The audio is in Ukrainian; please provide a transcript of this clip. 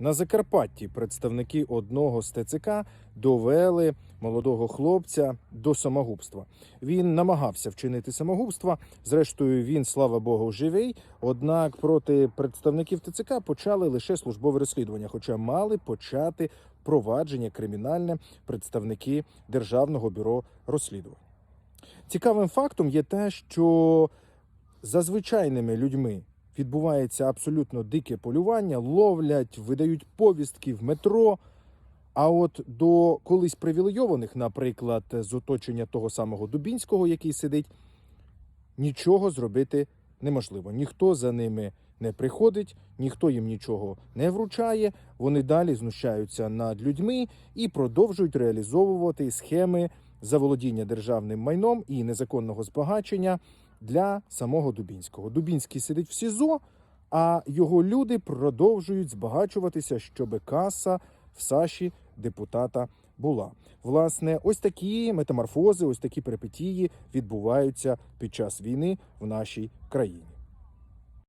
На Закарпатті представники одного з ТЦК довели молодого хлопця до самогубства. Він намагався вчинити самогубство. Зрештою, він, слава Богу, живий. Однак проти представників ТЦК почали лише службове розслідування, хоча мали почати провадження кримінальне представники Державного бюро розслідувань. Цікавим фактом є те, що за звичайними людьми відбувається абсолютно дике полювання, ловлять, видають повістки в метро. А от до колись привілейованих, наприклад, з оточення того самого Дубінського, який сидить, нічого зробити неможливо. Ніхто за ними не приходить, ніхто їм нічого не вручає. Вони далі знущаються над людьми і продовжують реалізовувати схеми заволодіння державним майном і незаконного збагачення для самого Дубінського. Дубінський сидить в СІЗО, а його люди продовжують збагачуватися, щоби каса в Саші депутата була. Власне, ось такі метаморфози, ось такі перипетії відбуваються під час війни в нашій країні.